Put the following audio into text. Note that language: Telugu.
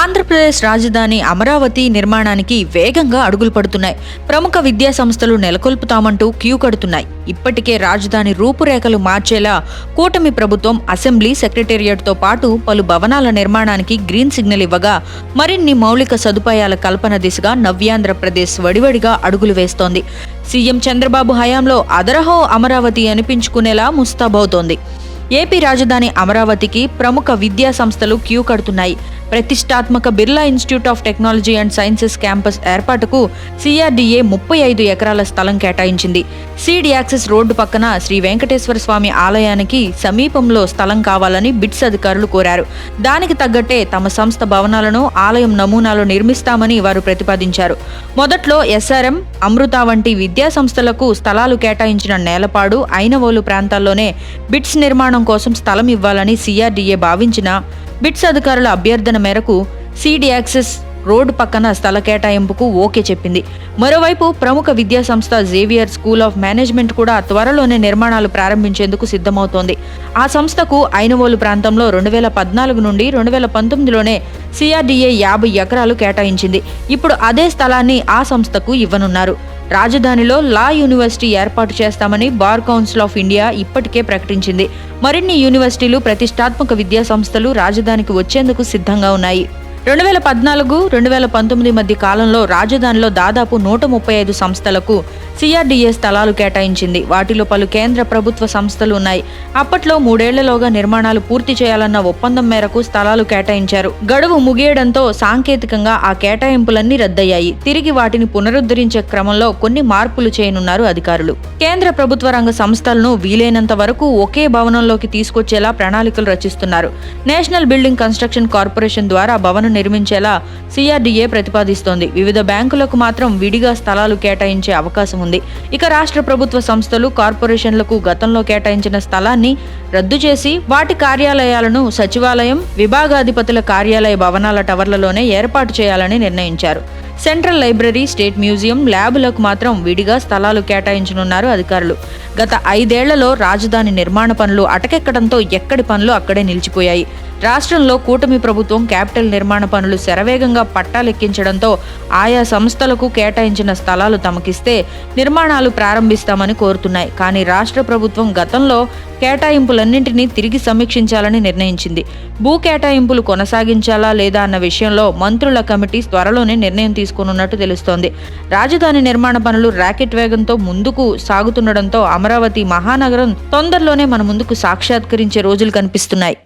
ఆంధ్రప్రదేశ్ రాజధాని అమరావతి నిర్మాణానికి వేగంగా అడుగులు పడుతున్నాయి. ప్రముఖ విద్యా సంస్థలు నెలకొల్పుతామంటూ క్యూ కడుతున్నాయి. ఇప్పటికే రాజధాని రూపురేఖలు మార్చేలా కూటమి ప్రభుత్వం అసెంబ్లీ సెక్రటేరియట్తో పాటు పలు భవనాల నిర్మాణానికి గ్రీన్ సిగ్నల్ ఇవ్వగా మరిన్ని మౌలిక సదుపాయాల కల్పన దిశగా నవ్యాంధ్రప్రదేశ్ వడివడిగా అడుగులు వేస్తోంది. సీఎం చంద్రబాబు హయాంలో అదరహో అమరావతి అనిపించుకునేలా ముస్తాబవుతోంది. ఏపీ రాజధాని అమరావతికి ప్రముఖ విద్యా సంస్థలు క్యూ కడుతున్నాయి. ప్రతిష్టాత్మక Birla institute of technology and sciences campus ఏర్పాటుకు సిఆర్డీఏ ముప్పై ఐదు ఎకరాల స్థలం కేటాయించింది. సీడ్ యాక్సెస్ రోడ్డు పక్కన శ్రీ వెంకటేశ్వర స్వామి ఆలయానికి సమీపంలో స్థలం కావాలని బిట్స్ అధికారులు కోరారు. దానికి తగ్గట్టే తమ సంస్థ భవనాలను ఆలయం నమూనాలు నిర్మిస్తామని వారు ప్రతిపాదించారు. మొదట్లో ఎస్ఆర్ఎం అమృత వంటి విద్యా సంస్థలకు స్థలాలు కేటాయించిన నేలపాడు ఐనవోలు ప్రాంతాల్లోనే బిట్స్ నిర్మాణం కోసం స్థలం ఇవ్వాలని సిఆర్డీఏ భావించిన బిట్స్ అధికారుల అభ్యర్థన మేరకు సీడ్ యాక్సెస్ రోడ్డు పక్కన స్థల కేటాయింపుకు ఓకే చెప్పింది. మరోవైపు ప్రముఖ విద్యా సంస్థ జేవియర్ స్కూల్ ఆఫ్ మేనేజ్మెంట్ కూడా త్వరలోనే నిర్మాణాలు ప్రారంభించేందుకు సిద్ధమవుతోంది. ఆ సంస్థకు ఐనవోలు ప్రాంతంలో రెండు వేల పద్నాలుగు నుండి రెండు వేల పంతొమ్మిదిలోనే సిఆర్డీఏ యాభై ఎకరాలు కేటాయించింది. ఇప్పుడు అదే స్థలాన్ని ఆ సంస్థకు ఇవ్వనున్నారు. రాజధానిలో లా యూనివర్సిటీ ఏర్పాటు చేస్తామని బార్ కౌన్సిల్ ఆఫ్ ఇండియా ఇప్పటికే ప్రకటించింది. మరిన్ని యూనివర్సిటీలు ప్రతిష్టాత్మక విద్యా సంస్థలు రాజధానికి వచ్చేందుకు సిద్ధంగా ఉన్నాయి. రెండు వేల పద్నాలుగు రెండు వేల పంతొమ్మిది మధ్య కాలంలో రాజధానిలో దాదాపు నూట ముప్పై ఐదు సంస్థలకు సిఆర్డీఏ స్థలాలు కేటాయించింది. వాటిలో పలు కేంద్ర ప్రభుత్వ సంస్థలు ఉన్నాయి. అప్పట్లో మూడేళ్ళలోగా నిర్మాణాలు పూర్తి చేయాలన్న ఒప్పందం మేరకు స్థలాలు కేటాయించారు. గడువు ముగియడంతో సాంకేతికంగా ఆ కేటాయింపులన్నీ రద్దయ్యాయి. తిరిగి వాటిని పునరుద్ధరించే క్రమంలో కొన్ని మార్పులు చేయనున్నారు అధికారులు. కేంద్ర ప్రభుత్వ రంగ సంస్థలను వీలైనంత వరకు ఒకే భవనంలోకి తీసుకొచ్చేలా ప్రణాళికలు రచిస్తున్నారు. నేషనల్ బిల్డింగ్ కన్స్ట్రక్షన్ కార్పొరేషన్ ద్వారా భవనం నిర్మించేలా సిఆర్డీఏ ప్రతిపాదిస్తోంది. వివిధ బ్యాంకులకు మాత్రం విడిగా స్థలాలు కేటాయించే అవకాశం ఉంది. ఇక రాష్ట్ర ప్రభుత్వ సంస్థలు కార్పొరేషన్లకు గతంలో కేటాయించిన స్థలాన్ని రద్దు చేసి వాటి కార్యాలయాలను సచివాలయం విభాగాధిపతుల కార్యాలయ భవనాల టవర్లలోనే ఏర్పాటు చేయాలని నిర్ణయించారు. సెంట్రల్ లైబ్రరీ స్టేట్ మ్యూజియం ల్యాబులకు మాత్రం విడిగా స్థలాలు కేటాయించనున్నారు అధికారులు. గత ఐదేళ్ళలో రాజధాని నిర్మాణ పనులు అటకెక్కడంతో ఎక్కడి పనులు అక్కడే నిలిచిపోయాయి. రాష్ట్రంలో కూటమి ప్రభుత్వం క్యాపిటల్ నిర్మాణ పనులు శరవేగంగా పట్టాలెక్కించడంతో ఆయా సంస్థలకు కేటాయించిన స్థలాలు తమకిస్తే నిర్మాణాలు ప్రారంభిస్తామని కోరుతున్నాయి. కానీ రాష్ట్ర ప్రభుత్వం గతంలో కేటాయింపులన్నింటినీ తిరిగి సమీక్షించాలని నిర్ణయించింది. భూ కేటాయింపులు కొనసాగించాలా లేదా అన్న విషయంలో మంత్రుల కమిటీ త్వరలోనే నిర్ణయం తీసుకోనున్నట్టు తెలుస్తోంది. రాజధాని నిర్మాణ పనులు ర్యాకెట్ వేగంతో ముందుకు సాగుతుండడంతో అమరావతి మహానగరం తొందరలోనే మన ముందుకు సాక్షాత్కరించే రోజులు కనిపిస్తున్నాయి.